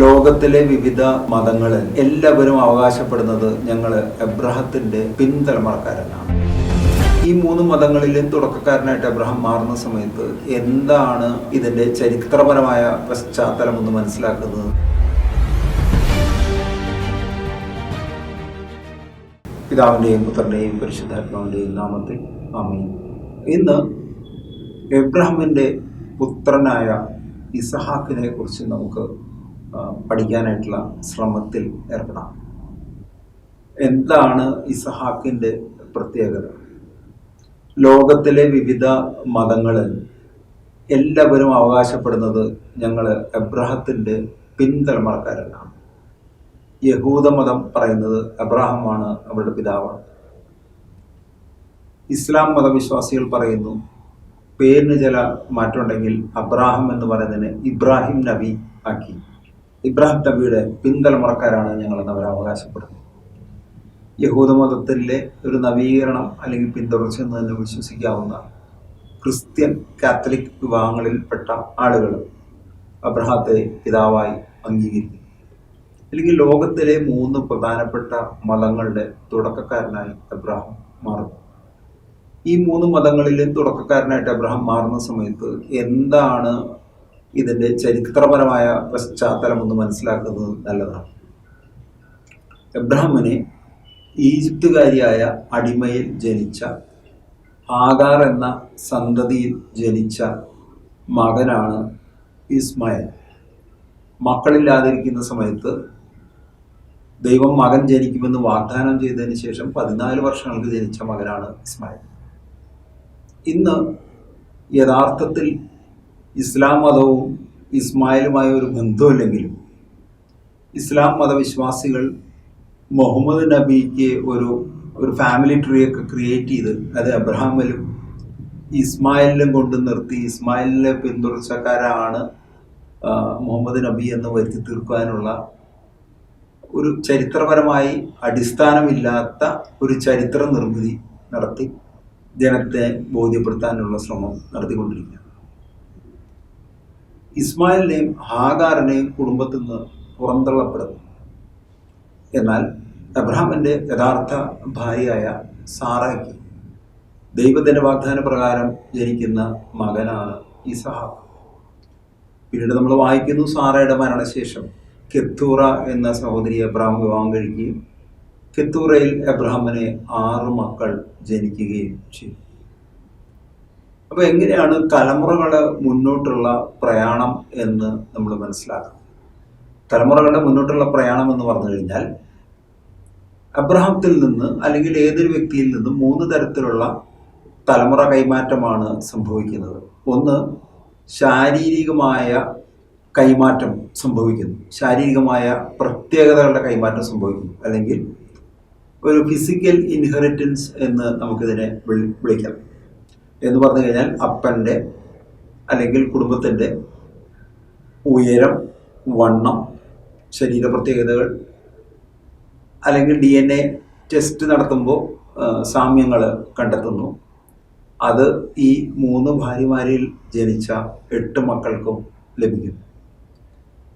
ലോകത്തിലെ വിവിധ മതങ്ങളിൽ എല്ലാവരും അവകാശപ്പെടുന്നത് ഞങ്ങൾ എബ്രഹത്തിന്റെ പിൻതലമുറക്കാരനാണ്. ഈ മൂന്ന് മതങ്ങളിലും തുടക്കക്കാരനായിട്ട് എബ്രഹാം മാറുന്ന സമയത്ത് എന്താണ് ഇതിന്റെ ചരിത്രപരമായ പശ്ചാത്തലം എന്ന് മനസ്സിലാക്കുന്നത്? പിതാവിന്റെയും പുത്രന്റെയും പരിശുദ്ധാത്മാവിന്റെയും നാമത്തിൽ ആമീൻ. ഇന്ന് എബ്രഹാമിന്റെ പുത്രനായ ഇസഹാക്കിനെ കുറിച്ച് നമുക്ക് പഠിക്കാനായിട്ടുള്ള ശ്രമത്തിൽ ഏർപ്പെടാം. എന്താണ് ഇസഹാക്കിന്റെ പ്രത്യേകത? ലോകത്തിലെ വിവിധ മതങ്ങളിൽ എല്ലാവരും അവകാശപ്പെടുന്നത് ഞങ്ങൾ എബ്രഹത്തിന്റെ യഹൂദ യഹൂദമതം പറയുന്നത് അബ്രാഹമാണ് അവരുടെ പിതാവാണ്. ഇസ്ലാം മതവിശ്വാസികൾ പറയുന്നു പേരിന് ചില മാറ്റമുണ്ടെങ്കിൽ അബ്രാഹം എന്ന് പറയുന്നതിന് ഇബ്രാഹിം നബി ആക്കി. ഇബ്രാഹിം തബിയുടെ പിന്തലമുറക്കാരാണ് ഞങ്ങൾ അവർ അവകാശപ്പെടുന്നത് യഹൂദമതത്തിലെ ഒരു നവീകരണം അല്ലെങ്കിൽ പിന്തുടർച്ച എന്ന് തന്നെ വിശ്വസിക്കാവുന്ന ക്രിസ്ത്യൻ കാത്തലിക് വിഭാഗങ്ങളിൽപ്പെട്ട ആളുകൾ അബ്രഹാത്തെ പിതാവായി അംഗീകരിക്കുന്നു. അല്ലെങ്കിൽ ലോകത്തിലെ മൂന്ന് പ്രധാനപ്പെട്ട മതങ്ങളുടെ തുടക്കക്കാരനായി അബ്രഹാം മാറുന്നു. ഈ മൂന്ന് മതങ്ങളിലും തുടക്കക്കാരനായിട്ട് അബ്രഹാം മാറുന്ന സമയത്ത് എന്താണ് ഇതിന്റെ ചരിത്രപരമായ പശ്ചാത്തലം ഒന്ന് മനസ്സിലാക്കുന്നത് നല്ലതാണ്. എബ്രഹാമിനെ ഈജിപ്തുകാരിയായ അടിമയിൽ ജനിച്ച ആകാർ എന്ന സന്തതിയിൽ ജനിച്ച മകനാണ് ഇസ്മായിൽ. മക്കളില്ലാതിരിക്കുന്ന സമയത്ത് ദൈവം മകൻ ജനിക്കുമെന്ന് വാഗ്ദാനം ചെയ്തതിന് ശേഷം പതിനാല് വർഷങ്ങൾക്ക് ജനിച്ച മകനാണ് ഇസ്മായിൽ. ഇന്ന് യഥാർത്ഥത്തിൽ ഇസ്ലാം മതവും ഇസ്മായിലുമായ ഒരു ബന്ധമില്ലെങ്കിലും ഇസ്ലാം മതവിശ്വാസികൾ മുഹമ്മദ് നബിക്ക് ഒരു ഒരു ഫാമിലി ട്രീ ഒക്കെ ക്രിയേറ്റ് ചെയ്ത് അത് അബ്രഹാമിലും ഇസ്മായിലിലും കൊണ്ട് നിർത്തി ഇസ്മായിലിലെ പിന്തുടർച്ചക്കാരാണ് മുഹമ്മദ് നബി എന്ന് വരുത്തി തീർക്കാനുള്ള ഒരു ചരിത്രപരമായി അടിസ്ഥാനമില്ലാത്ത ഒരു ചരിത്ര നിർമ്മിതി നടത്തി ജനത്തെ ബോധ്യപ്പെടുത്താനുള്ള ശ്രമം നടത്തിക്കൊണ്ടിരിക്കുകയാണ്. ഇസ്മായിലിനെയും ഹാഗാറിനെയും കുടുംബത്തിൽ നിന്ന് പുറന്തള്ളപ്പെടുന്നു. എന്നാൽ അബ്രഹാമിന്റെ യഥാർത്ഥ ഭാര്യയായ സാറയ്ക്ക് ദൈവത്തിന്റെ വാഗ്ദാന പ്രകാരം ജനിക്കുന്ന മകനാണ് ഇസഹാക്ക് പിന്നീട് നമ്മൾ വായിക്കുന്നു സാറയുടെ മരണശേഷം കെത്തൂറ എന്ന സഹോദരി അബ്രഹാം വിവാഹം കഴിക്കുകയും കെത്തൂറയിൽ അബ്രഹാമിന് ആറ് മക്കൾ ജനിക്കുകയും ചെയ്തു. അപ്പൊ എങ്ങനെയാണ് തലമുറകളുടെ മുന്നോട്ടുള്ള പ്രയാണം എന്ന് നമ്മൾ മനസ്സിലാക്കുന്നത്? തലമുറകളുടെ മുന്നോട്ടുള്ള പ്രയാണം എന്ന് പറഞ്ഞു കഴിഞ്ഞാൽ അബ്രഹാത്തിൽ നിന്ന് അല്ലെങ്കിൽ ഏതൊരു വ്യക്തിയിൽ നിന്നും മൂന്ന് തരത്തിലുള്ള തലമുറ കൈമാറ്റമാണ് സംഭവിക്കുന്നത്. ഒന്ന് ശാരീരികമായ കൈമാറ്റം സംഭവിക്കുന്നു. ശാരീരികമായ പ്രത്യേകതകളുടെ കൈമാറ്റം സംഭവിക്കുന്നു. അല്ലെങ്കിൽ ഒരു ഫിസിക്കൽ ഇൻഹെറിറ്റൻസ് എന്ന് നമുക്കിതിനെ വിളിക്കാം. എന്ന് പറഞ്ഞു കഴിഞ്ഞാൽ അപ്പന്റെ അല്ലെങ്കിൽ കുടുംബത്തിന്റെ ഉയരം വണ്ണം ശരീര പ്രത്യേകതകൾ അല്ലെങ്കിൽ ഡി എൻ എ ടെസ്റ്റ് നടത്തുമ്പോൾ സാമ്യങ്ങൾ കണ്ടെത്തുന്നു. അത് ഈ മൂന്ന് ഭാര്യമാരിൽ ജനിച്ച എട്ട് മക്കൾക്കും ലഭിക്കുന്നു.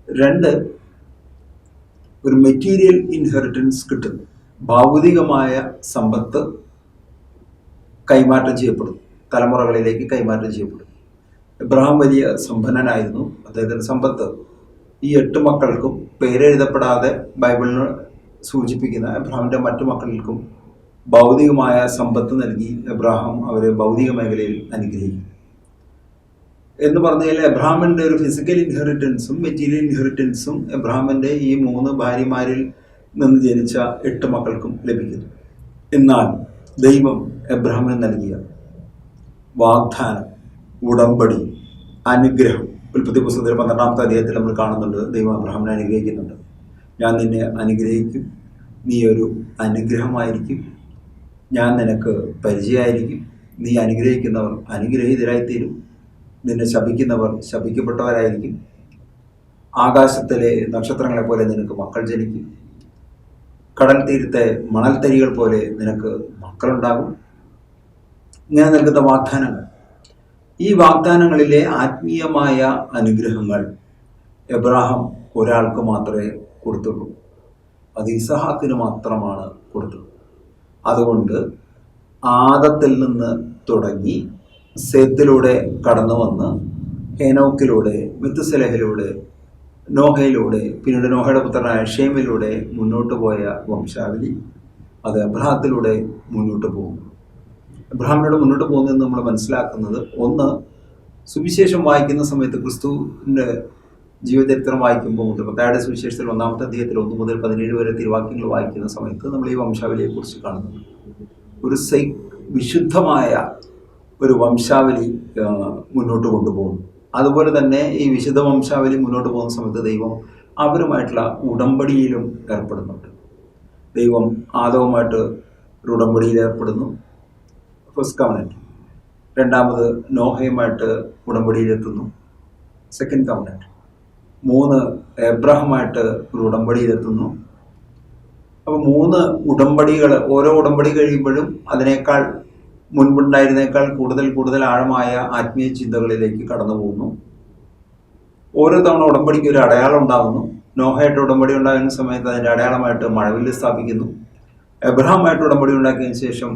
രണ്ട് ഒരു മെറ്റീരിയൽ ഇൻഹെറിറ്റൻസ് കിട്ടുന്നു. ഭൗതികമായ സമ്പത്ത് കൈമാറ്റം ചെയ്യപ്പെടുന്നു. തലമുറകളിലേക്ക് കൈമാറ്റം ചെയ്യപ്പെടും. ഇബ്രഹാം വലിയ സമ്പന്നനായിരുന്നു. അദ്ദേഹത്തിന്റെ സമ്പത്ത് ഈ എട്ട് മക്കൾക്കും പേരെഴുതപ്പെടാതെ ബൈബിളിന് സൂചിപ്പിക്കുന്ന എബ്രഹാമിന്റെ മറ്റു മക്കൾക്കും ഭൗതികമായ സമ്പത്ത് നൽകി എബ്രഹാം അവരെ ഭൗതിക മേഖലയിൽ അനുഗ്രഹിക്കും. എന്ന് പറഞ്ഞാൽ എബ്രഹാമിന്റെ ഒരു ഫിസിക്കൽ ഇൻഹെറിറ്റൻസും മെറ്റീരിയൽ ഇൻഹെറിറ്റൻസും എബ്രഹാമിന്റെ ഈ മൂന്ന് ഭാര്യമാരിൽ നിന്ന് ജനിച്ച എട്ട് മക്കൾക്കും ലഭിക്കുന്നു. എന്നാൽ ദൈവം എബ്രഹാമിന് നൽകിയ വാഗ്ദാനം ഉടമ്പടി അനുഗ്രഹം. ഉൽപ്പത്തി പുസ്തകത്തിൽ പന്ത്രണ്ടാമത്തെ അധ്യായത്തിൽ നമ്മൾ കാണുന്നുണ്ട് ദൈവം അബ്രഹാമിനെ അനുഗ്രഹിക്കുന്നുണ്ട്. ഞാൻ നിന്നെ അനുഗ്രഹിക്കും നീ ഒരു അനുഗ്രഹമായിരിക്കും. ഞാൻ നിനക്ക് പരിചയമായിരിക്കും നീ അനുഗ്രഹിക്കുന്നവർ അനുഗ്രഹീതരായിത്തീരും. നിന്നെ ശപിക്കുന്നവർ ശപിക്കപ്പെട്ടവരായിരിക്കും. ആകാശത്തിലെ നക്ഷത്രങ്ങളെ പോലെ നിനക്ക് മക്കൾ ജനിക്കും. കടൽ തീരത്തെ മണൽത്തരികൾ പോലെ നിനക്ക് മക്കളുണ്ടാകും. ഇങ്ങനെ നൽകുന്ന വാഗ്ദാനങ്ങൾ. ഈ വാഗ്ദാനങ്ങളിലെ ആത്മീയമായ അനുഗ്രഹങ്ങൾ എബ്രാഹാം ഒരാൾക്ക് മാത്രമേ കൊടുത്തുള്ളൂ. അത് ഇസഹാക്കിന് മാത്രമാണ് കൊടുത്തത്. അതുകൊണ്ട് ആദത്തിൽ നിന്ന് തുടങ്ങി സേത്തിലൂടെ കടന്നു വന്ന് ഹേനോക്കിലൂടെ മിത്തുസലഹിലൂടെ നോഹയിലൂടെ പിന്നീട് നോഹയുടെ പുത്രനായ ഷേമിലൂടെ മുന്നോട്ട് പോയ വംശാവലി അത് അബ്രഹാത്തിലൂടെ മുന്നോട്ട് പോകും അബ്രഹാമിലൂടെ മുന്നോട്ട് പോകുന്നതെന്ന് നമ്മൾ മനസ്സിലാക്കുന്നത് ഒന്ന് സുവിശേഷം വായിക്കുന്ന സമയത്ത് ക്രിസ്തുവിന്റെ ജീവചരിത്രം വായിക്കുമ്പോൾ മുതൽ പത്തായുടെ സുവിശേഷത്തിൽ ഒന്നാമത്തെ അധ്യായത്തിൽ ഒന്ന് മുതൽ പതിനേഴ് വരെ തിരുവാക്യങ്ങൾ വായിക്കുന്ന സമയത്ത് നമ്മൾ ഈ വംശാവലിയെക്കുറിച്ച് കാണുന്നുണ്ട്. ഒരു സൈ വിശുദ്ധമായ ഒരു വംശാവലി മുന്നോട്ട് കൊണ്ടുപോകുന്നു. അതുപോലെ തന്നെ ഈ വിശുദ്ധ വംശാവലി മുന്നോട്ട് പോകുന്ന സമയത്ത് ദൈവം അവരുമായിട്ടുള്ള ഉടമ്പടിയിലും ഏർപ്പെടുന്നുണ്ട്. ദൈവം ആദവുമായിട്ട് ഒരു ഉടമ്പടിയിൽ ഏർപ്പെടുന്നു. ഫസ്റ്റ് കവനന്റ് രണ്ടാമത് നോഹയുമായിട്ട് ഉടമ്പടിയിലെത്തുന്നു. സെക്കൻഡ് കവനന്റ് മൂന്ന് എബ്രഹമായിട്ട് ഒരു ഉടമ്പടിയിലെത്തുന്നു. അപ്പോൾ മൂന്ന് ഉടമ്പടികൾ ഓരോ ഉടമ്പടി കഴിയുമ്പോഴും അതിനേക്കാൾ മുൻപുണ്ടായിരുന്നേക്കാൾ കൂടുതൽ കൂടുതൽ ആഴമായ ആത്മീയ ചിന്തകളിലേക്ക് കടന്നു പോകുന്നു. ഓരോ തവണ ഉടമ്പടിക്ക് ഒരു അടയാളം ഉണ്ടാകുന്നു നോഹയായിട്ട് ഉടമ്പടി ഉണ്ടാകുന്ന സമയത്ത് അതിന്റെ അടയാളമായിട്ട് മഴവിൽ സ്ഥാപിക്കുന്നു. എബ്രഹാമായിട്ട് ഉടമ്പടി ഉണ്ടാക്കിയതിനു ശേഷം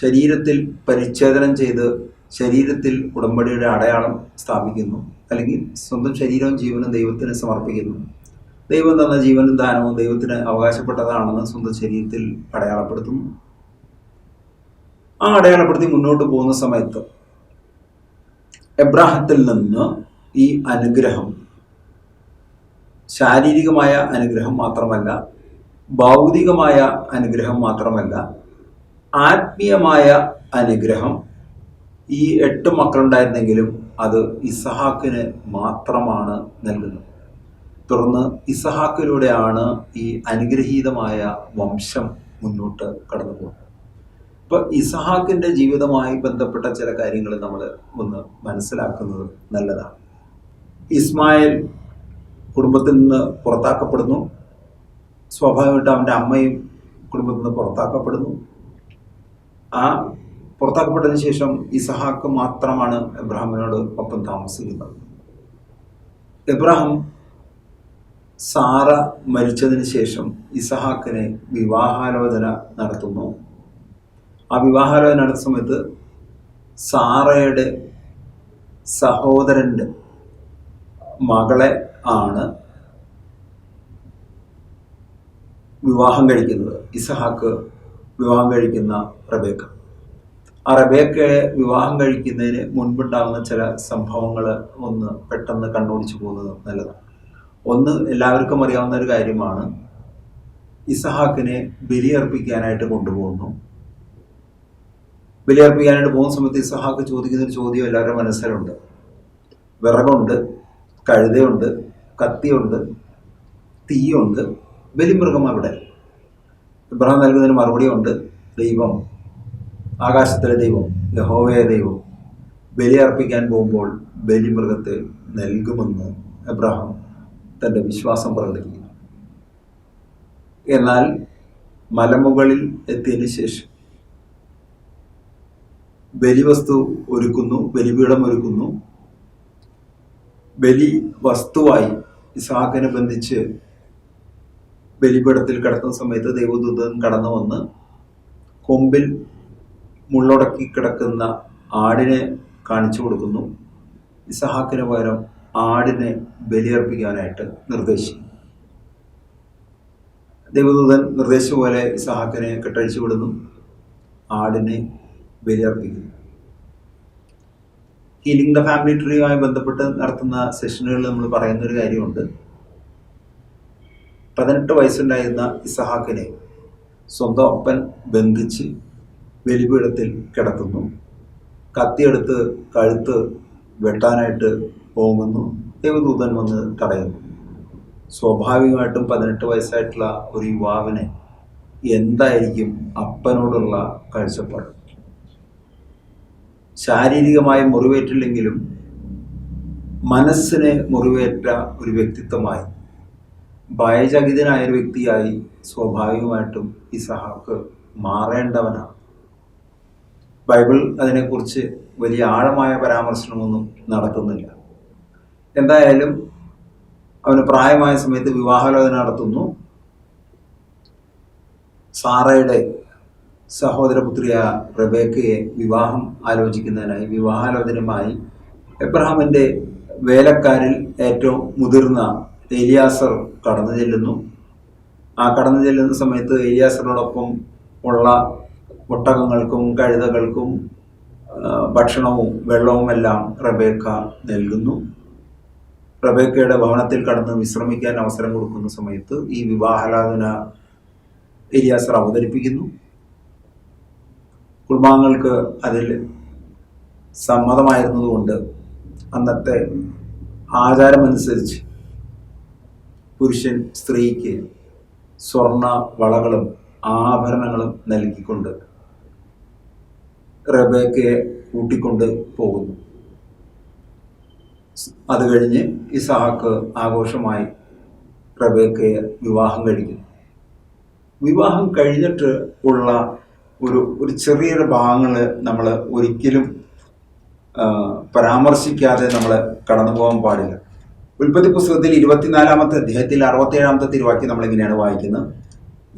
ശരീരത്തിൽ പരിച്ഛേദനം ചെയ്ത് ശരീരത്തിൽ ഉടമ്പടിയുടെ അടയാളം സ്ഥാപിക്കുന്നു. അല്ലെങ്കിൽ സ്വന്തം ശരീരവും ജീവനും ദൈവത്തിന് സമർപ്പിക്കുന്നു. ദൈവം തന്ന ജീവനും ദാനവും ദൈവത്തിന് അവകാശപ്പെട്ടതാണെന്ന് സ്വന്തം ശരീരത്തിൽ അടയാളപ്പെടുത്തുന്നു. ആ അടയാളപ്പെടുത്തി മുന്നോട്ട് പോകുന്ന സമയത്ത് എബ്രാഹത്തിൽ നിന്ന് ഈ അനുഗ്രഹം ശാരീരികമായ അനുഗ്രഹം മാത്രമല്ല ഭൗതികമായ അനുഗ്രഹം മാത്രമല്ല ആത്മീയമായ അനുഗ്രഹം ഈ എട്ട് മക്കളുണ്ടായിരുന്നെങ്കിലും അത് ഇസഹാക്കിന് മാത്രമാണ് നൽകുന്നത്. തുടർന്ന് ഇസഹാക്കിലൂടെയാണ് ഈ അനുഗ്രഹീതമായ വംശം മുന്നോട്ട് കടന്നു പോകുന്നത് ഇപ്പൊ ഇസഹാക്കിന്റെ ജീവിതമായി ബന്ധപ്പെട്ട ചില കാര്യങ്ങൾ നമ്മൾ ഒന്ന് മനസ്സിലാക്കുന്നത് നല്ലതാണ്. ഇസ്മായിൽ കുടുംബത്തിൽ നിന്ന് പുറത്താക്കപ്പെടുന്നു. സ്വാഭാവികമായിട്ട് അവന്റെ അമ്മയും കുടുംബത്തിൽ നിന്ന് പുറത്താക്കപ്പെടുന്നു. ആ പുറത്താക്കപ്പെട്ടതിന് ശേഷം ഇസഹാക്ക് മാത്രമാണ് എബ്രാഹിമിനോട് ഒപ്പം താമസിക്കുന്നത് എബ്രാഹിം സാറ മരിച്ചതിന് ശേഷം ഇസഹാക്കിനെ വിവാഹാലോചന നടത്തുന്നു. ആ വിവാഹാലോചന നടത്തുന്ന സമയത്ത് സാറയുടെ സഹോദരന്റെ മകളെ ആണ് വിവാഹം കഴിക്കുന്നത്. ഇസഹാക്ക് വിവാഹം കഴിക്കുന്ന റബേക്ക ആ റബേക്കയെ വിവാഹം കഴിക്കുന്നതിന് മുൻപുണ്ടാകുന്ന ചില സംഭവങ്ങൾ ഒന്ന് പെട്ടെന്ന് കണ്ടുപിടിച്ചു പോകുന്നത് നല്ലതാണ്. ഒന്ന് എല്ലാവർക്കും അറിയാവുന്ന ഒരു കാര്യമാണ്. ഇസഹാക്കിനെ ബലിയർപ്പിക്കാനായിട്ട് കൊണ്ടുപോകുന്നു. ബലിയർപ്പിക്കാനായിട്ട് പോകുന്ന സമയത്ത് ഇസഹാക്ക് ചോദിക്കുന്ന ഒരു ചോദ്യം എല്ലാവരുടെ മനസ്സിലുണ്ട്. വിറകുണ്ട് കഴുതയുണ്ട് കത്തിയുണ്ട് തീയുണ്ട് ബലിമൃഗം അവിടെ. ഇബ്രാഹിം നൽകുന്നതിന് മറുപടി ഉണ്ട്. ദൈവം ആകാശത്തിലെ ദൈവം യഹോവയ ദൈവം ബലി അർപ്പിക്കാൻ പോകുമ്പോൾ ബലിമൃഗത്തെ നൽകുമെന്ന് എബ്രഹാം തന്റെ വിശ്വാസം പ്രകടിപ്പിക്കുന്നു. എന്നാൽ മലമുകളിൽ എത്തിയതിന് ശേഷം ബലിവസ്തു ഒരുക്കുന്നു ബലിപീഠം ഒരുക്കുന്നു. ബലി വസ്തുവായി ഇസാഖിനെ ബന്ധിച്ച് ബലിപീഠത്തിൽ കിടക്കുന്ന സമയത്ത് ദൈവദൂതൻ കടന്നു വന്ന് കൊമ്പിൽ മുള്ളടക്കി കിടക്കുന്ന ആടിനെ കാണിച്ചു കൊടുക്കുന്നു. ഇസഹാക്കിന് പകരം ആടിനെ ബലിയർപ്പിക്കാനായിട്ട് നിർദ്ദേശിക്കും ദൈവദൂതൻ നിർദ്ദേശിച്ച പോലെ ഇസഹാക്കിനെ കെട്ടഴിച്ചു വിടുന്നു. ആടിനെ ബലിയർപ്പിക്കുന്നു. ഹീലിംഗ് ദ ഫാമിലി ട്രീയുമായി ബന്ധപ്പെട്ട് നടത്തുന്ന സെഷനുകളിൽ നമ്മൾ പറയുന്നൊരു കാര്യമുണ്ട്. പതിനെട്ട് വയസ്സുണ്ടായിരുന്ന ഇസഹാക്കിനെ സ്വന്തം അപ്പൻ ബന്ധിച്ച് ബലിപീഠത്തിൽ കിടത്തുന്നു. കത്തിയെടുത്ത് കഴുത്ത് വെട്ടാനായിട്ട് പോകുന്നു. ദേവദൂതൻ വന്ന് തടയുന്നു. സ്വാഭാവികമായിട്ടും പതിനെട്ട് വയസ്സായിട്ടുള്ള ഒരു യുവാവിനെ എന്തായിരിക്കും അപ്പനോടുള്ള കാഴ്ചപ്പാട്? ശാരീരികമായി മുറിവേറ്റില്ലെങ്കിലും മനസ്സിനെ മുറിവേറ്റ ഒരു വ്യക്തിത്വമായി ഭയചകിതനായ ഒരു വ്യക്തിയായി സ്വാഭാവികമായിട്ടും ഇസഹാക്ക് മാറേണ്ടവനാണ്. ബൈബിൾ അതിനെക്കുറിച്ച് വലിയ ആഴമായ പരാമർശനമൊന്നും നടത്തുന്നില്ല. എന്തായാലും അവന് പ്രായമായ സമയത്ത് വിവാഹലോചന നടത്തുന്നു. സാറയുടെ സഹോദരപുത്രിയായ റബേക്കയെ വിവാഹം ആലോചിക്കുന്നതിനായി വിവാഹാലോചനയുമായി എബ്രഹാമിന്റെ വേലക്കാരിൽ ഏറ്റവും മുതിർന്ന ഏലിയാസർ കടന്നു ചെല്ലുന്നു. ആ കടന്നു ചെല്ലുന്ന സമയത്ത് ഏലിയാസറിനോടൊപ്പം ഉള്ള ഒട്ടകങ്ങൾക്കും കഴുതകൾക്കും ഭക്ഷണവും വെള്ളവും എല്ലാം റബേക്ക നൽകുന്നു. റബേക്കയുടെ ഭവനത്തിൽ കടന്ന് വിശ്രമിക്കാൻ അവസരം കൊടുക്കുന്ന സമയത്ത് ഈ വിവാഹലാധന ഏലിയാസർ അവതരിപ്പിക്കുന്നു. കുടുംബാംഗങ്ങൾക്ക് അതിൽ സമ്മതമായിരുന്നതുകൊണ്ട് അന്നത്തെ ആചാരമനുസരിച്ച് പുരുഷൻ സ്ത്രീക്ക് സ്വർണ വളകളും ആഭരണങ്ങളും നൽകിക്കൊണ്ട് റബേക്കയെ കൂട്ടിക്കൊണ്ട് പോകുന്നു. അത് കഴിഞ്ഞ് ഇസഹാക്ക് ആഘോഷമായി റബേക്കയെ വിവാഹം കഴിക്കുന്നു. വിവാഹം കഴിഞ്ഞിട്ട് ഉള്ള ഒരു ഒരു ചെറിയൊരു ഭാഗങ്ങൾ നമ്മൾ ഒരിക്കലും പരാമർശിക്കാതെ നമ്മൾ കടന്നു പോകാൻ പാടില്ല. ഉൽപ്പത്തി പുസ്തകത്തിൽ ഇരുപത്തിനാലാമത്തെ അധ്യായത്തിൽ അറുപത്തേഴാമത്തെ തിരുവാക്യം നമ്മൾ ഇങ്ങനെയാണ് വായിക്കുന്നത്.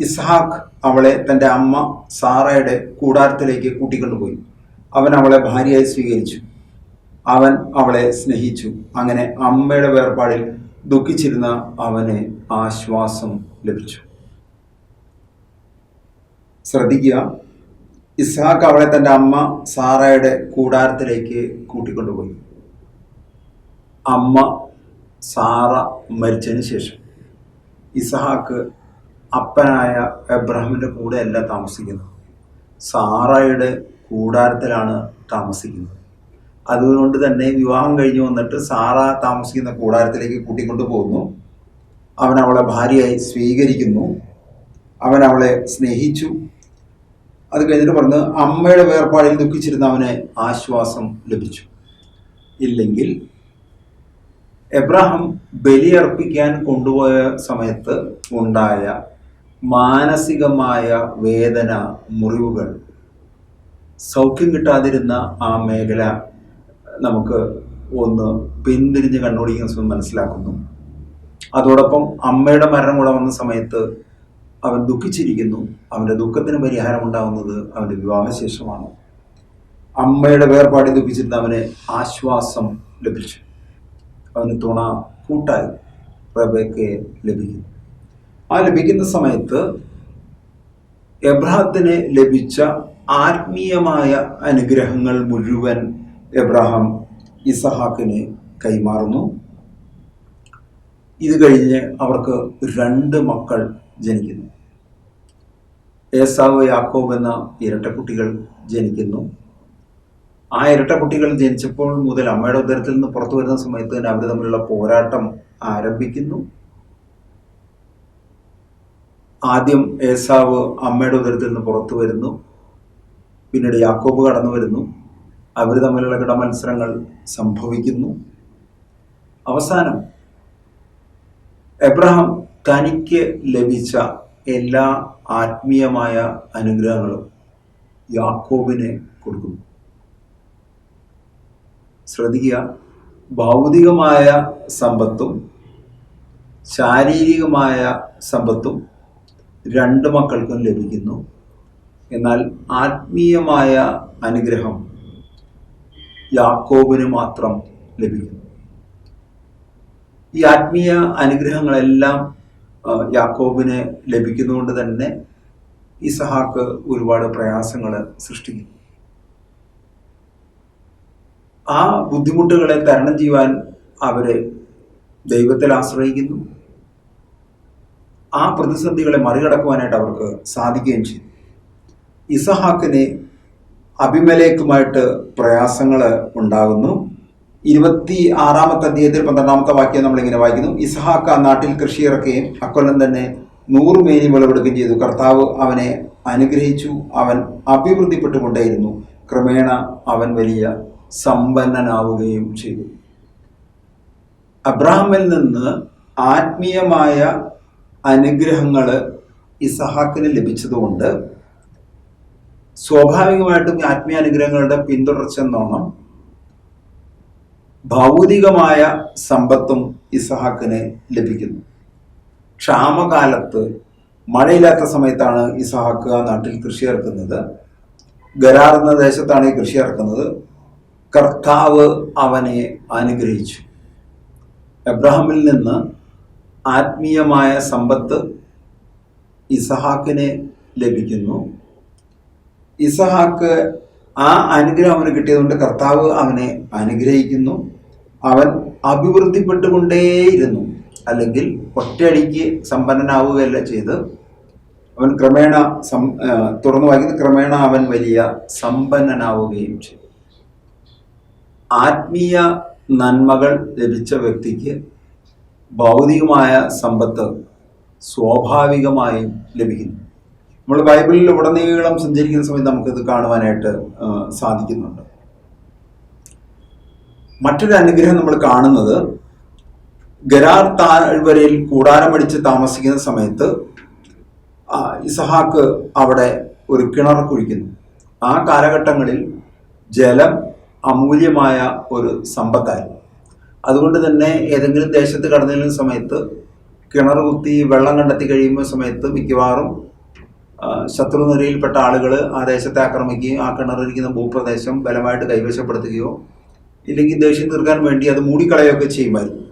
ഇസ്ഹാഖ് അവളെ തന്റെ അമ്മ സാറയുടെ കൂടാരത്തിലേക്ക് കൂട്ടിക്കൊണ്ടുപോയി. അവൻ അവളെ ഭാര്യയായി സ്വീകരിച്ചു. അവൻ അവളെ സ്നേഹിച്ചു. അങ്ങനെ അമ്മയുടെ വേർപാടിൽ ദുഃഖിച്ചിരുന്ന അവന് ആശ്വാസം ലഭിച്ചു. ശ്രദ്ധിക്കുക ഇസ്ഹാഖ് അവളെ തന്റെ അമ്മ സാറയുടെ കൂടാരത്തിലേക്ക് കൂട്ടിക്കൊണ്ടുപോയി. അമ്മ സാറ മരിച്ചതിന് ശേഷം ഇസഹാക്ക് അപ്പനായ എബ്രഹാമിന്റെ കൂടെ അല്ല താമസിക്കുന്നത്. സാറയുടെ കൂടാരത്തിലാണ് താമസിക്കുന്നത്. അതുകൊണ്ട് തന്നെ വിവാഹം കഴിഞ്ഞു വന്നിട്ട് സാറ താമസിക്കുന്ന കൂടാരത്തിലേക്ക് കൂട്ടിക്കൊണ്ടു പോകുന്നു. അവൻ അവളെ ഭാര്യയായി സ്വീകരിക്കുന്നു. അവൻ അവളെ സ്നേഹിച്ചു. അത് കഴിഞ്ഞിട്ട് പറഞ്ഞ് അമ്മയുടെ വേർപാടിൽ ദുഃഖിച്ചിരുന്ന അവന് ആശ്വാസം ലഭിച്ചു. ഇല്ലെങ്കിൽ എബ്രാഹാം ബലിയർപ്പിക്കാൻ കൊണ്ടുപോയ സമയത്ത് ഉണ്ടായ മാനസികമായ വേദന മുറിവുകൾ സൗഖ്യം കിട്ടാതിരുന്ന ആ മേഖല നമുക്ക് ഒന്ന് പിന്തിരിഞ്ഞ് കണ്ണോടിക്കുന്ന സമയം മനസ്സിലാക്കുന്നു. അതോടൊപ്പം അമ്മയുടെ മരണം കൂടെ വന്ന സമയത്ത് അവൻ ദുഃഖിച്ചിരിക്കുന്നു. അവന്റെ ദുഃഖത്തിന് പരിഹാരം ഉണ്ടാകുന്നത് അവന്റെ വിവാഹശേഷമാണ്. അമ്മയുടെ വേർപാടി ദുഃഖിച്ചിരുന്ന അവന് ആശ്വാസം ലഭിച്ചു. അവന് തുണ കൂട്ടായി റബേക്കയെ ലഭിക്കുന്നു. ആ ലഭിക്കുന്ന സമയത്ത് എബ്രഹത്തിന് ലഭിച്ച ആത്മീയമായ അനുഗ്രഹങ്ങൾ മുഴുവൻ എബ്രഹാം ഇസഹാക്കിന് കൈമാറുന്നു. ഇത് കഴിഞ്ഞ് അവർക്ക് രണ്ട് മക്കൾ ജനിക്കുന്നു. ഏസാവ് യാക്കോബ് എന്ന ഇരട്ടക്കുട്ടികൾ ജനിക്കുന്നു. ആ ഇരട്ട കുട്ടികൾ ജനിച്ചപ്പോൾ മുതൽ അമ്മയുടെ ഉദരത്തിൽ നിന്ന് പുറത്തു വരുന്ന സമയത്ത് തന്നെ അവർ തമ്മിലുള്ള പോരാട്ടം ആരംഭിക്കുന്നു. ആദ്യം ഏസാവ് അമ്മയുടെ ഉദരത്തിൽ നിന്ന് പുറത്തു വരുന്നു. പിന്നീട് യാക്കോബ് കടന്നു വരുന്നു. അവർ തമ്മിലുള്ള കിടമത്സരങ്ങൾ സംഭവിക്കുന്നു. അവസാനം എബ്രഹാം തനിക്ക് ലഭിച്ച എല്ലാ ആത്മീയമായ അനുഗ്രഹങ്ങളും യാക്കോബിനെ കൊടുക്കുന്നു. ശ്രദ്ധിക്കുക. ഭൗതികമായ സമ്പത്തും ശാരീരികമായ സമ്പത്തും രണ്ട് മക്കൾക്കും ലഭിക്കുന്നു. എന്നാൽ ആത്മീയമായ അനുഗ്രഹം യാക്കോബിന് മാത്രം ലഭിക്കുന്നു. ഈ ആത്മീയ അനുഗ്രഹങ്ങളെല്ലാം യാക്കോബിന് ലഭിക്കുന്നതുകൊണ്ട് തന്നെ ഇസഹാക്ക് ഒരുപാട് പ്രയാസങ്ങൾ സൃഷ്ടിക്കുന്നു. ആ ബുദ്ധിമുട്ടുകളെ തരണം ചെയ്യുവാൻ അവർ ദൈവത്തിൽ ആശ്രയിക്കുന്നു. ആ പ്രതിസന്ധികളെ മറികടക്കുവാനായിട്ട് അവർക്ക് സാധിക്കുകയും ചെയ്തു. ഇസഹാക്കിനെ അഭിമലേക്കുമായിട്ട് പ്രയാസങ്ങൾ ഉണ്ടാകുന്നു. ഇരുപത്തി ആറാമത്തെ അധ്യായത്തിൽ പന്ത്രണ്ടാമത്തെ വാക്യം നമ്മളിങ്ങനെ വായിക്കുന്നു. ഇസഹാക്ക് ആ നാട്ടിൽ കൃഷി ഇറക്കുകയും അക്കൊല്ലം തന്നെ നൂറ് മേനി വിളവെടുക്കുകയും ചെയ്തു. കർത്താവ് അവനെ അനുഗ്രഹിച്ചു. അവൻ അഭിവൃദ്ധിപ്പെട്ടുകൊണ്ടേയിരുന്നു. ക്രമേണ അവൻ വലിയ സമ്പന്നനാവുകയും ചെയ്തു. അബ്രാഹമിൽ നിന്ന് ആത്മീയമായ അനുഗ്രഹങ്ങൾ ഇസഹാക്കിന് ലഭിച്ചതുകൊണ്ട് സ്വാഭാവികമായിട്ടും ആത്മീയ അനുഗ്രഹങ്ങളുടെ പിന്തുടർച്ച എന്നോണം ഭൗതികമായ സമ്പത്തും ഇസഹാക്കിന് ലഭിക്കുന്നു. ക്ഷാമകാലത്ത് മഴയില്ലാത്ത സമയത്താണ് ഇസഹാക്ക് ആ നാട്ടിൽ കൃഷി ഇറക്കുന്നത്. ഗരാർ എന്ന ദേശത്താണ് ഈ കൃഷി ഇറക്കുന്നത്. കർത്താവ് അവനെ അനുഗ്രഹിച്ചു. എബ്രഹാമിൽ നിന്ന് ആത്മീയമായ സമ്പത്ത് ഇസഹാക്കിനെ ലഭിക്കുന്നു. ഇസഹാക്ക് ആ അനുഗ്രഹം അവന് കിട്ടിയതുകൊണ്ട് കർത്താവ് അവനെ അനുഗ്രഹിക്കുന്നു. അവൻ അഭിവൃദ്ധിപ്പെട്ടുകൊണ്ടേയിരുന്നു. അല്ലെങ്കിൽ ഒറ്റയടിക്ക് സമ്പന്നനാവുകയല്ല ചെയ്ത്. അവൻ ക്രമേണ സം തുറന്നു വായിക്കുന്നത് ക്രമേണ അവൻ വലിയ സമ്പന്നനാവുകയും ചെയ്തു. ആത്മീയ നന്മകൾ ലഭിച്ച വ്യക്തിക്ക് ഭൗതികമായ സമ്പത്ത് സ്വാഭാവികമായും ലഭിക്കുന്നു. നമ്മൾ ബൈബിളിൽ ഉടനീളം സഞ്ചരിക്കുന്ന സമയത്ത് നമുക്കിത് കാണുവാനായിട്ട് സാധിക്കുന്നുണ്ട്. മറ്റൊരു അനുഗ്രഹം നമ്മൾ കാണുന്നത് ഗരാർ താഴ്വരയിൽ കൂടാരമടിച്ച് താമസിക്കുന്ന സമയത്ത് ഇസഹാക്ക് അവിടെ ഒരു കിണർ കുഴിക്കുന്നു. ആ കാലഘട്ടങ്ങളിൽ ജലം അമൂല്യമായ ഒരു സമ്പത്തായിരുന്നു. അതുകൊണ്ട് തന്നെ ഏതെങ്കിലും ദേശത്ത് കടന്നു സമയത്ത് കിണർ കുത്തി വെള്ളം കണ്ടെത്തി കഴിയുമ്പോൾ സമയത്ത് മിക്കവാറും ശത്രു ശത്രുനിരയിൽപ്പെട്ട ആളുകൾ ആ ദേശത്തെ ആക്രമിക്കുകയും ആ കിണറിരിക്കുന്ന ഭൂപ്രദേശം ബലമായിട്ട് കൈവശപ്പെടുത്തുകയോ ഇല്ലെങ്കിൽ ദേഷ്യം തീർക്കാൻ വേണ്ടി അത് മൂടിക്കളയുകയൊക്കെ ചെയ്യുമായിരുന്നു.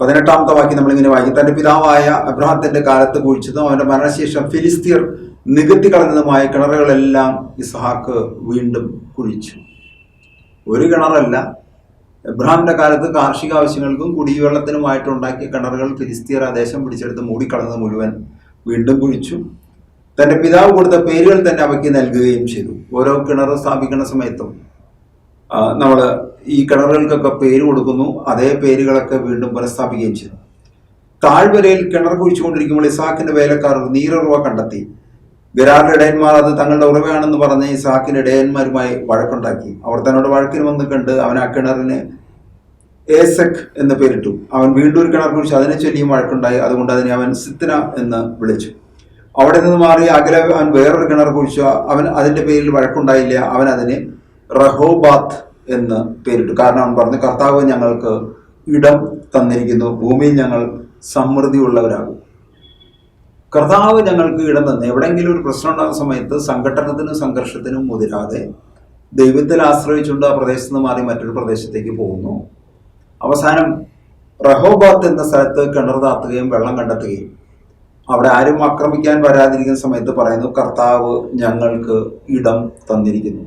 പതിനെട്ടാമത്തെ വാക്യം നമ്മളിങ്ങനെ വായിക്കും. തന്റെ പിതാവായ അബ്രഹാത്തിന്റെ കാലത്ത് കുഴിച്ചതും അവന്റെ മരണശേഷം ഫിലിസ്തീർ നികത്തി കളഞ്ഞതുമായ കിണറുകളെല്ലാം ഇസ്ഹാക്ക് വീണ്ടും കുഴിച്ചു. ഒരു കിണറല്ല. എബ്രഹാമിന്റെ കാലത്ത് കാർഷിക ആവശ്യങ്ങൾക്കും കുടിവെള്ളത്തിനുമായിട്ട് ഉണ്ടാക്കിയ കിണറുകൾ ഫിലിസ്തീർ ദേശം പിടിച്ചെടുത്ത് മൂടിക്കളഞ്ഞത് മുഴുവൻ വീണ്ടും കുഴിച്ചു. തന്റെ പിതാവ് കൊടുത്ത പേരുകൾ തന്നെ അവയ്ക്ക് നൽകുകയും ചെയ്തു. ഓരോ കിണർ സ്ഥാപിക്കുന്ന സമയത്തും നമ്മൾ ഈ കിണറുകൾക്കൊക്കെ പേര് കൊടുക്കുന്നു. അതേ പേരുകളൊക്കെ വീണ്ടും പുനഃസ്ഥാപിക്കുകയും ചെയ്തു. താഴ്വരയിൽ കിണർ കുഴിച്ചുകൊണ്ടിരിക്കുമ്പോൾ ഇസാക്കിന്റെ വേലക്കാർ നീരുറവ കണ്ടെത്തി. ഗരാറിന്റെ ഇടയന്മാർ അത് തങ്ങളുടെ ഉറവയാണെന്ന് പറഞ്ഞ് ഇസാക്കിന്റെ ഇടയന്മാരുമായി വഴക്കുണ്ടാക്കി. അവർ തന്നോട് വഴക്കിന് വന്ന് കണ്ട് അവൻ ആ കിണറിന് ഏസക് എന്ന് പേരിട്ടു. അവൻ വീണ്ടും ഒരു കിണർ കുഴിച്ച് അതിനെ ചൊല്ലിയും വഴക്കുണ്ടായി. അതുകൊണ്ട് അതിനെ അവൻ സിത്തിന എന്ന് വിളിച്ചു. അവിടെ നിന്ന് മാറി അകലെ അവൻ വേറൊരു കിണർ കുഴിച്ചു. അവൻ അതിന്റെ പേരിൽ വഴക്കുണ്ടായില്ല. അവൻ അതിനെ റഹോബാത്ത് എന്ന് പേരിട്ടു. കാരണം അവൻ പറഞ്ഞു കർത്താവ് ഞങ്ങൾക്ക് ഇടം തന്നിരിക്കുന്നു. ഭൂമിയിൽ ഞങ്ങൾ സമൃദ്ധിയുള്ളവരാകും. കർത്താവ് ഞങ്ങൾക്ക് ഇടം തന്നു. എവിടെയെങ്കിലും ഒരു പ്രശ്നം ഉണ്ടാകുന്ന സമയത്ത് സംഘട്ടനത്തിനും സംഘർഷത്തിനും മുതിരാതെ ദൈവത്തിൽ ആശ്രയിച്ചുകൊണ്ട് ആ പ്രദേശത്ത് നിന്ന് മാറി മറ്റൊരു പ്രദേശത്തേക്ക് പോകുന്നു. അവസാനം റഹോബാത്ത് എന്ന സ്ഥലത്ത് കിണർ താത്തുകയും വെള്ളം കണ്ടെത്തുകയും അവിടെ ആരും ആക്രമിക്കാൻ വരാതിരിക്കുന്ന സമയത്ത് പറയുന്നു കർത്താവ് ഞങ്ങൾക്ക് ഇടം തന്നിരിക്കുന്നു.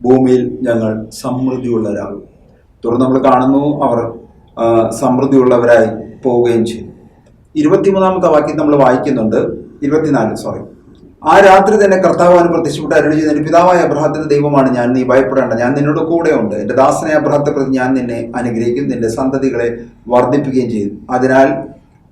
ഭൂമിയിൽ ഞങ്ങൾ സമൃദ്ധിയുള്ളവരാകും. തുടർന്ന് നമ്മൾ കാണുന്നു അവർ സമൃദ്ധിയുള്ളവരായി പോവുകയും ചെയ്തു. ഇരുപത്തിമൂന്നാമത്തെ വാക്യം നമ്മൾ വായിക്കുന്നുണ്ട്. ഇരുപത്തിനാല് സോറി ആ രാത്രി തന്നെ കർത്താവ് അവന് പ്രത്യക്ഷപ്പെട്ട് അരുളി ചെയ്ത എന്റെ പിതാവായ അബ്രഹത്തിന്റെ ദൈവമാണ് ഞാൻ നീ ഭയപ്പെടേണ്ട. ഞാൻ നിന്നോട് കൂടെ ഉണ്ട്. എന്റെ ദാസനെ അബ്രഹത്തെ പ്രതി ഞാൻ നിന്നെ അനുഗ്രഹിക്കും നിന്റെ സന്തതികളെ വർദ്ധിപ്പിക്കുകയും ചെയ്യും. അതിനാൽ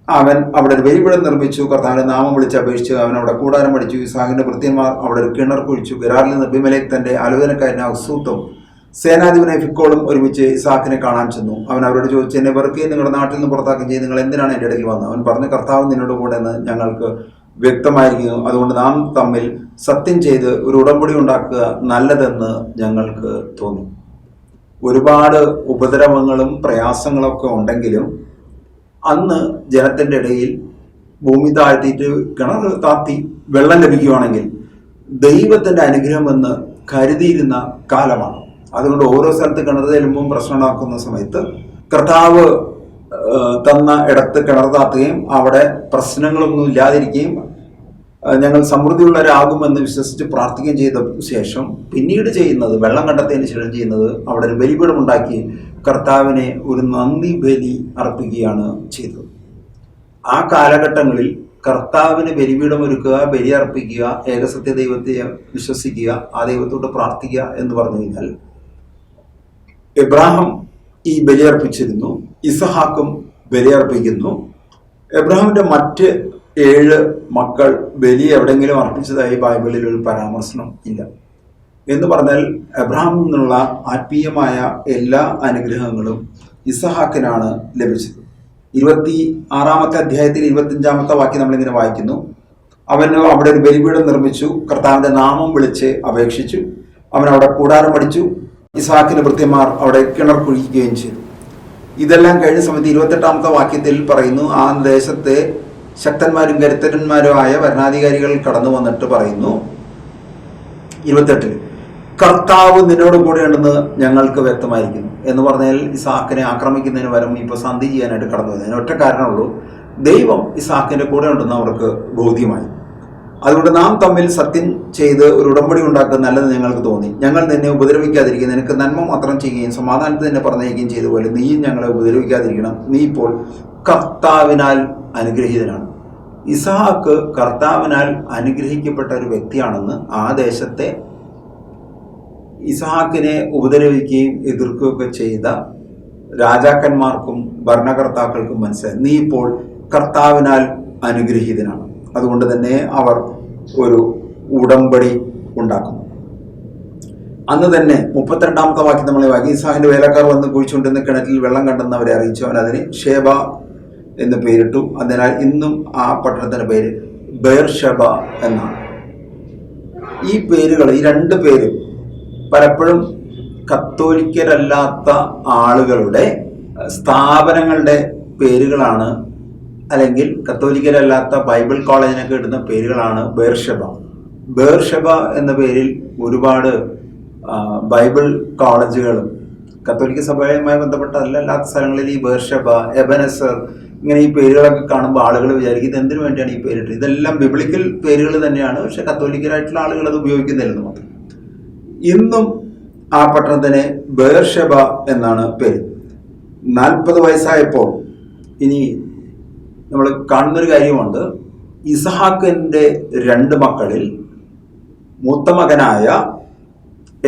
അവൻ അവിടെ ഒരു വെലിവിടം നിർമ്മിച്ചു. കർത്താവിന്റെ നാമം വിളിച്ച് അപേക്ഷിച്ചു അവൻ അവിടെ കൂടാരം പഠിച്ചു. ഇസാഹിന്റെ ഭൃത്യന്മാർ അവിടെ ഒരു കിണർ കുഴിച്ചു. ഗരാറിൽ നിന്ന് അഭിമലേക്ക് തന്റെ ആലോചനക്കാരനെ അസൂത്തും സേനാധിപനെ ഫിക്കോളും ഒരുമിച്ച് ഇസാഖിനെ കാണാൻ ചെന്നു. അവൻ അവരോട് ചോദിച്ചു എന്നെ വെറുക്കുകയും നിങ്ങളുടെ നാട്ടിൽ നിന്ന് പുറത്താക്കുകയും ചെയ്ത് നിങ്ങൾ എന്തിനാണ് എന്റെ ഇടയിൽ വന്നത്? അവൻ പറഞ്ഞു കർത്താവ് നിന്നോട് കൂടെ എന്ന് ഞങ്ങൾക്ക് വ്യക്തമായിരിക്കുന്നു. അതുകൊണ്ട് നാം തമ്മിൽ സത്യം ചെയ്ത് ഒരു ഉടമ്പടി ഉണ്ടാക്കുക നല്ലതെന്ന് ഞങ്ങൾക്ക് തോന്നി. ഒരുപാട് ഉപദ്രവങ്ങളും പ്രയാസങ്ങളൊക്കെ ഉണ്ടെങ്കിലും അന്ന് ജനത്തിന്റെ ഇടയിൽ ഭൂമി താഴ്ത്തിയിട്ട് കിണർ താത്തി വെള്ളം ലഭിക്കുകയാണെങ്കിൽ ദൈവത്തിന്റെ അനുഗ്രഹമെന്ന് കരുതിയിരുന്ന കാലമാണ്. അതുകൊണ്ട് ഓരോ സ്ഥലത്ത് കിണർ ചെല്ലുമ്പോൾ പ്രശ്നം ഉണ്ടാക്കുന്ന സമയത്ത് കർത്താവ് തന്ന ഇടത്ത് കിണർ താത്തുകയും അവിടെ പ്രശ്നങ്ങളൊന്നും ഇല്ലാതിരിക്കുകയും ഞങ്ങൾ സമൃദ്ധിയുള്ളവരാകുമെന്ന് വിശ്വസിച്ച് പ്രാർത്ഥിക്കുകയും ചെയ്ത ശേഷം പിന്നീട് ചെയ്യുന്നത് വെള്ളം കണ്ടെത്തിയതിന് ശേഷം ചെയ്യുന്നത് അവിടെ ഒരു ബലിപീഠം ഉണ്ടാക്കി കർത്താവിനെ ഒരു നന്ദി ബലി അർപ്പിക്കുകയാണ് ചെയ്തത്. ആ കാലഘട്ടങ്ങളിൽ കർത്താവിന് ബലിപീഠം ഒരുക്കുക ബലി അർപ്പിക്കുക ഏകസത്യ ദൈവത്തെ വിശ്വസിക്കുക ആ ദൈവത്തോട് പ്രാർത്ഥിക്കുക എന്ന് പറഞ്ഞു കഴിഞ്ഞാൽ എബ്രാഹിം ഈ ബലിയർപ്പിച്ചിരുന്നു ഇസഹാക്കും ബലിയർപ്പിക്കുന്നു. എബ്രാഹിമിന്റെ മറ്റ് ഏഴ് മക്കൾ ബലി എവിടെങ്കിലും അർപ്പിച്ചതായി ബൈബിളിൽ ഒരു പരാമർശനം ഇല്ല. എന്ന് പറഞ്ഞാൽ എബ്രാഹിമിൽ നിന്നുള്ള ആത്മീയമായ എല്ലാ അനുഗ്രഹങ്ങളും ഇസഹാക്കിനാണ് ലഭിച്ചത്. ഇരുപത്തി ആറാമത്തെ അധ്യായത്തിൽ ഇരുപത്തിയഞ്ചാമത്തെ വാക്യം നമ്മളിങ്ങനെ വായിക്കുന്നു. അവന് അവിടെ ഒരു ബലിപീഠം നിർമ്മിച്ചു കർത്താവിന്റെ നാമം വിളിച്ച് അപേക്ഷിച്ചു. അവൻ അവിടെ കൂടാരം പഠിച്ചു ഇസാക്കിന്റെ ഭൃത്യന്മാർ അവിടെ കിണർ കുഴിക്കുകയും ചെയ്തു. ഇതെല്ലാം കഴിഞ്ഞ സമയത്ത് ഇരുപത്തെട്ടാമത്തെ വാക്യത്തിൽ പറയുന്നു ആ ദേശത്തെ ശക്തന്മാരും കരുത്തരന്മാരുമായ ഭരണാധികാരികൾ കടന്നു വന്നിട്ട് പറയുന്നു. ഇരുപത്തെട്ടിൽ കർത്താവ് നിന്നോട് കൂടെ ഉണ്ടെന്ന് ഞങ്ങൾക്ക് വ്യക്തമായിരിക്കുന്നു. എന്ന് പറഞ്ഞാൽ ഇസാക്കിനെ ആക്രമിക്കുന്നതിന് വരും ഇപ്പൊ സന്ധി ചെയ്യാനായിട്ട് കടന്നു വന്നു അതിന് ഒറ്റ കാരണമുള്ളൂ ദൈവം ഇസാക്കിന്റെ കൂടെ ഉണ്ടെന്ന് അവർക്ക് ബോധ്യമായി. അതുകൊണ്ട് നാം തമ്മിൽ സത്യം ചെയ്ത് ഒരു ഉടമ്പടി ഉണ്ടാക്കുന്ന നല്ലത് ഞങ്ങൾക്ക് തോന്നി. ഞങ്ങൾ നിന്നെ ഉപദ്രവിക്കാതിരിക്കും നിനക്ക് നന്മ മാത്രം ചെയ്യുകയും സമാധാനത്തിൽ നിന്നെ പറഞ്ഞേക്കുകയും ചെയ്ത പോലെ നീയും ഞങ്ങളെ ഉപദ്രവിക്കാതിരിക്കണം. നീ ഇപ്പോൾ കർത്താവിനാൽ അനുഗ്രഹീതനാണ്. ഇസഹാക്ക് കർത്താവിനാൽ അനുഗ്രഹിക്കപ്പെട്ട ഒരു വ്യക്തിയാണെന്ന് ആ ദേശത്തെ ഇസഹാക്കിനെ ഉപദ്രവിക്കുകയും എതിർക്കുകയൊക്കെ ചെയ്ത രാജാക്കന്മാർക്കും ഭരണകർത്താക്കൾക്കും മനസ്സിലായി. നീ ഇപ്പോൾ കർത്താവിനാൽ അനുഗ്രഹീതനാണ്. അതുകൊണ്ട് തന്നെ അവർ ഒരു ഉടമ്പടി ഉണ്ടാക്കുന്നു അന്ന് തന്നെ മുപ്പത്തിരണ്ടാമത്തെ വാക്യം നമ്മളെ വാക്കി ഇസാഹിന്റെ വേലക്കാർ വന്ന് കുഴിച്ചുകൊണ്ടിരുന്ന കിണറ്റിൽ വെള്ളം കണ്ടെന്ന് അവരെ അറിയിച്ചു. അവൻ അതിന് ഷേബ എന്ന് പേരിട്ടു. അതിനാൽ ഇന്നും ആ പട്ടണത്തിന്റെ പേര് ബേർഷബ എന്നാണ്. ഈ പേരുകൾ ഈ രണ്ട് പേരും പലപ്പോഴും കത്തോലിക്കരല്ലാത്ത ആളുകളുടെ സ്ഥാപനങ്ങളുടെ പേരുകളാണ് അല്ലെങ്കിൽ കത്തോലിക്കരല്ലാത്ത ബൈബിൾ കോളേജിനൊക്കെ ഇടുന്ന പേരുകളാണ് ബേർഷബ. ബേർഷബ എന്ന പേരിൽ ഒരുപാട് ബൈബിൾ കോളേജുകളും കത്തോലിക്ക സഭയുമായി ബന്ധപ്പെട്ട അല്ലാത്ത സ്ഥലങ്ങളിൽ ഈ ബേർഷബ എബനസർ ഇങ്ങനെ ഈ പേരുകളൊക്കെ കാണുമ്പോൾ ആളുകൾ വിചാരിക്കും ഇത് എന്തിനു വേണ്ടിയാണ് ഈ പേരിട്ടത്? ഇതെല്ലാം ബിബ്ലിക്കൽ പേരുകൾ തന്നെയാണ് പക്ഷെ കത്തോലിക്കരായിട്ടുള്ള ആളുകൾ അത് ഉപയോഗിക്കുന്നില്ലെന്ന് മാത്രം. ഇന്നും ആ പട്ടണത്തിന് ബേർഷബ എന്നാണ് പേര്. നാൽപ്പത് വയസ്സായപ്പോൾ ഇനി നമ്മൾ കാണുന്നൊരു കാര്യമുണ്ട്. ഇസഹാക്കിന്റെ രണ്ട് മക്കളിൽ മൂത്ത മകനായ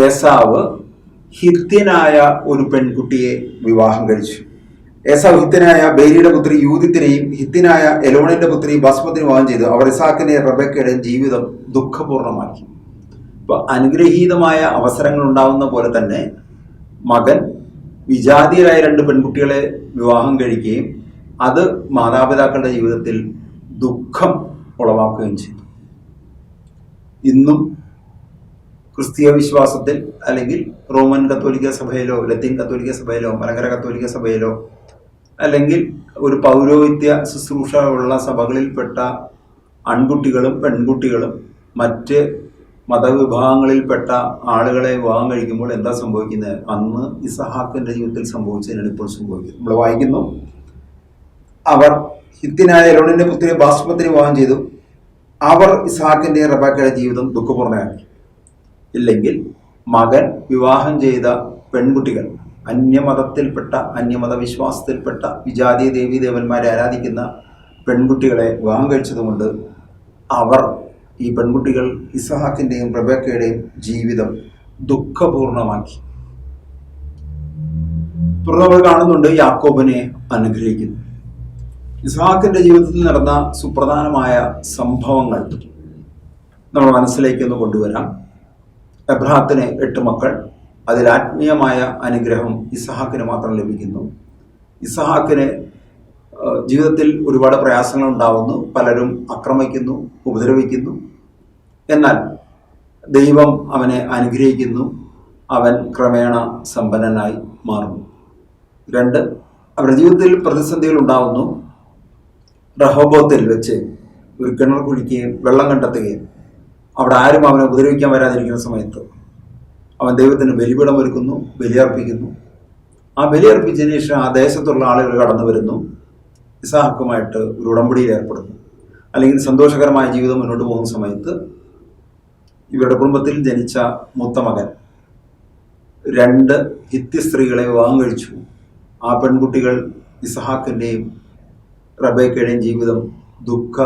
ഏസാവ് ഹിത്യനായ ഒരു പെൺകുട്ടിയെ വിവാഹം കഴിച്ചു. ഏസാവ് ഹിത്യനായ ബേരിയുടെ പുത്രി യൂതിത്തിനെയും ഹിത്യനായ എലോണിന്റെ പുത്രി ബാസ്മത്തിനെ വിവാഹം ചെയ്തു. അവർ ഇസാക്കിനെ റബക്കയുടെ ജീവിതം ദുഃഖപൂർണമാക്കി. അപ്പോൾ അനുഗ്രഹീതമായ അവസരങ്ങൾ ഉണ്ടാവുന്ന പോലെ തന്നെ മകൻ വിജാതീയരായ രണ്ട് പെൺകുട്ടികളെ വിവാഹം കഴിക്കുകയും അത് മാതാപിതാക്കളുടെ ജീവിതത്തിൽ ദുഃഖം ഉളവാക്കുകയും ചെയ്തു. ഇന്നും ക്രിസ്തീയ വിശ്വാസത്തിൽ അല്ലെങ്കിൽ റോമൻ കത്തോലിക്ക സഭയിലോ ലത്തീൻ കത്തോലിക്ക സഭയിലോ മലങ്കര കത്തോലിക്ക സഭയിലോ അല്ലെങ്കിൽ ഒരു പൗരോഹിത്യ ശുശ്രൂഷ ഉള്ള സഭകളിൽപ്പെട്ട ആൺകുട്ടികളും പെൺകുട്ടികളും മറ്റ് മതവിഭാഗങ്ങളിൽപ്പെട്ട ആളുകളെ വിവാഹം കഴിക്കുമ്പോൾ എന്താ സംഭവിക്കുന്നത്? അന്ന് ഇസഹാക്കിന്റെ ജീവിതത്തിൽ സംഭവിച്ചതിനാണ് ഇപ്പോൾ സംഭവിക്കുന്നത്. നമ്മൾ വായിക്കുന്നു. അവർ ഹിത്തിനായ എലോണിന്റെ പുത്രിയെ ബാസ്മത്തിന് വിവാഹം ചെയ്തു. അവർ ഇസഹാക്കിന്റെ റബാക്കയുടെ ജീവിതം ദുഃഖപൂർണയാക്കി ഇല്ലെങ്കിൽ മകൻ വിവാഹം ചെയ്ത പെൺകുട്ടികൾ അന്യമതത്തിൽപ്പെട്ട അന്യമത വിശ്വാസത്തിൽപ്പെട്ട വിജാതീയ ദേവീ ദേവന്മാരെ ആരാധിക്കുന്ന പെൺകുട്ടികളെ വിവാഹം കഴിച്ചതുകൊണ്ട് അവർ ഈ പെൺകുട്ടികൾ ഇസഹാക്കിന്റെയും പ്രബേക്കയുടെയും ജീവിതം ദുഃഖപൂർണമാക്കി. തുടർന്ന് നമ്മൾ കാണുന്നുണ്ട് യാക്കോബിനെ അനുഗ്രഹിക്കുന്നു. ഇസ്ഹാക്കിന്റെ ജീവിതത്തിൽ നടന്ന സുപ്രധാനമായ സംഭവങ്ങൾ നമ്മൾ മനസ്സിലേക്ക് ഒന്ന് കൊണ്ടുവരാം. എബ്രഹാത്തിന് എട്ട് മക്കൾ. അതിൽ ആത്മീയമായ അനുഗ്രഹം ഇസഹാക്കിന് മാത്രം ലഭിക്കുന്നു. ഇസഹാക്കിന് ജീവിതത്തിൽ ഒരുപാട് പ്രയാസങ്ങൾ ഉണ്ടാവുന്നു. പലരും ആക്രമിക്കുന്നു ഉപദ്രവിക്കുന്നു. എന്നാൽ ദൈവം അവനെ അനുഗ്രഹിക്കുന്നു. അവൻ ക്രമേണ സമ്പന്നനായി മാറുന്നു. രണ്ട് അവരുടെ ജീവിതത്തിൽ പ്രതിസന്ധികൾ ഉണ്ടാവുന്നു. റഹോബോത്തിൽ വെച്ച് ഒരു കിണർ കുഴിക്കുകയും വെള്ളം കണ്ടെത്തുകയും അവിടെ ആരും അവനെ ഉപദ്രവിക്കാൻ വരാതിരിക്കുന്ന സമയത്ത് അവൻ ദൈവത്തിന് ബലിപീഠം ഒരുക്കുന്നു ബലിയർപ്പിക്കുന്നു. ആ ബലിയർപ്പിച്ചതിന് ശേഷം ആ ദേശത്തുള്ള ആളുകൾ കടന്നു വരുന്നു. ഇസാഹക്കുമായിട്ട് ഒരു ഉടമ്പടിയിൽ ഏർപ്പെടുന്നു. അല്ലെങ്കിൽ സന്തോഷകരമായ ജീവിതം മുന്നോട്ട് പോകുന്ന സമയത്ത് ഇവരുടെ കുടുംബത്തിൽ ജനിച്ച മൂത്ത മകൻ രണ്ട് ഹിത്യ സ്ത്രീകളെ വിവാഹം കഴിച്ചു. ആ പെൺകുട്ടികൾ ഇസഹാക്കിന്റെയും റബേക്കയുടെയും ജീവിതം ദുഃഖ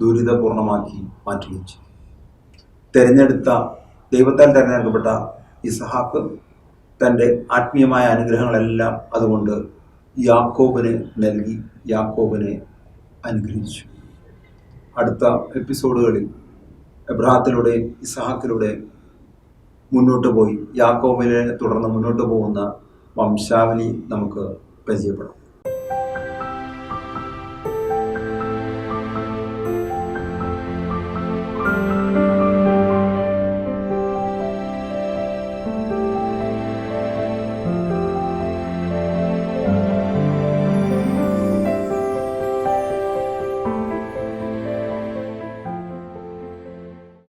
ദുരിതപൂർണമാക്കി മാറ്റിവെച്ചു തിരഞ്ഞെടുത്ത ദൈവത്താൽ തിരഞ്ഞെടുക്കപ്പെട്ട ഇസഹാക്ക് തന്റെ ആത്മീയമായ അനുഗ്രഹങ്ങളെല്ലാം അതുകൊണ്ട് യാക്കോബിന് നൽകി യാക്കോബിനെ അനുഗ്രഹിച്ചു. അടുത്ത എപ്പിസോഡുകളിൽ എബ്രാഹത്തിലൂടെയും ഇസഹാക്കിലൂടെ മുന്നോട്ട് പോയി യാക്കോബിനെ തുടർന്ന് മുന്നോട്ട് പോകുന്ന വംശാവലി നമുക്ക് പരിചയപ്പെടാം.